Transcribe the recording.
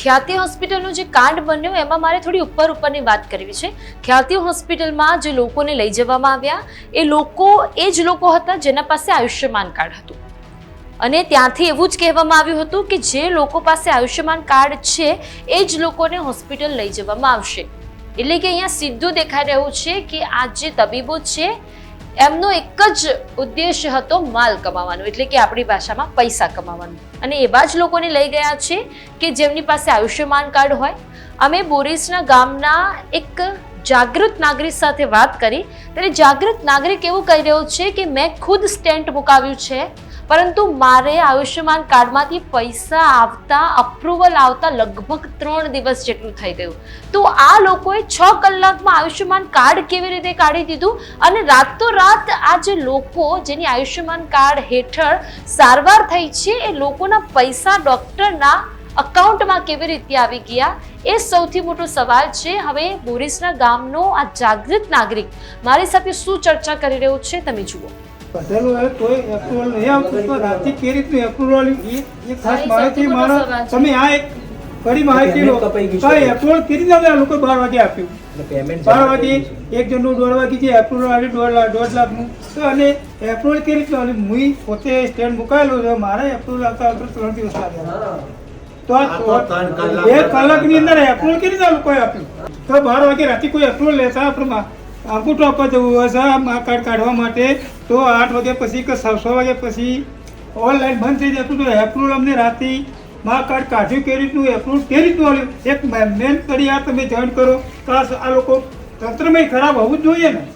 ખ્યાતિ હોસ્પિટલનું જે કાંડ બન્યું, એમાં મારે થોડી ઉપર ઉપરની વાત કરવી છે. ખ્યાતિ હોસ્પિટલમાં જે લોકોને લઈ જવામાં આવ્યા, એ લોકો એ જ લોકો હતા જેના પાસે આયુષ્યમાન કાર્ડ હતું. અને ત્યાંથી એવું જ કહેવામાં આવ્યું હતું કે જે લોકો પાસે આયુષ્યમાન કાર્ડ છે, એ જ લોકોને હોસ્પિટલ લઈ જવામાં આવશે. એટલે કે અહીંયા સીધું દેખાઈ રહ્યું છે કે આ જે તબીબો છે એમનો એક જ ઉદ્દેશ હતો માલ કમાવાનો, એટલે કે આપણી ભાષામાં પૈસા કમાવાનો. અને એવા જ લોકોને લઈ ગયા છે કે જેમની પાસે આયુષ્યમાન કાર્ડ હોય. અમે બોરીસના ગામના એક જાગૃત નાગરિક સાથે વાત કરી. ત્યારે જાગૃત નાગરિક એવું કહી રહ્યો છે કે મેં ખુદ સ્ટેન્ટ મુકાવ્યું છે. પરંતુ મારે આયુષ્યમાન કાર્ડમાંથી પૈસા આવતા અપ્રુવલ આવતા લગભગ ત્રણ દિવસ જેટલું થઈ ગયું. તો આ લોકોએ છ કલાકમાં આયુષ્યમાન કાર્ડ કેવી રીતે કાઢી દીધું? અને રાતોરાત આ જે લોકો જેની આયુષ્યમાન કાર્ડ હેઠળ સારવાર થઈ છે, એ લોકોના પૈસા ડૉક્ટરના અકાઉન્ટમાં કેવી રીતે આવી ગયા? એ સૌથી મોટો સવાલ છે. હવે બોરીસના ગામનો આ જાગૃત નાગરિક મારી સાથે શું ચર્ચા કરી રહ્યો છે, તમે જુઓ. કઢેલું હવે કોઈ એપ્રુવલ નહીં આવતું તો રાતથી કે રીતનું એપ્રુવલ એ ખાસ હા, માહિતી મારા તમે આ એક કડી માહિતી લો. કઈ એપ્રુવલ કેવી રીતે લોકો બાર વાગે આપ્યું? બાર વાગે એક જણનું દોઢ વાગે જે એપ્રુવલ આવ્યું દોઢ લાખ દોઢ લાખનું. તો અને એપ્રુવલ કેવી રીતનું? આવ્યું મુઈ પોતે સ્ટેન્ડ મુકાયેલો છે. મારે એપ્રુવલ આવતા આવતા ત્રણ દિવસ લાગ્યા. તો આ આ કલાક બે કલાકની અંદર એપ્રુવલ કેવી રીતે લોકોએ આપ્યું? તો બાર વાગે રાતે કોઈ એપ્રુવલ લેતા? આપણે અંગૂઠો આપવા જવું છે આ કાર્ડ કાઢવા માટે. તો આઠ વાગ્યા પછી કે છ વાગ્યા પછી ઓનલાઈન બંધ થઈ જતું તો એપ્રુવલ અમને રાતે મા કાર્ડ કાઢ્યું કેવી રીતનું એપ્રુવલ કેવી રીતનું આવ્યું એક મેન કરી આ તમે જોઈન કરો. તો આ લોકો તંત્રમય ખરાબ હોવું જ જોઈએ ને.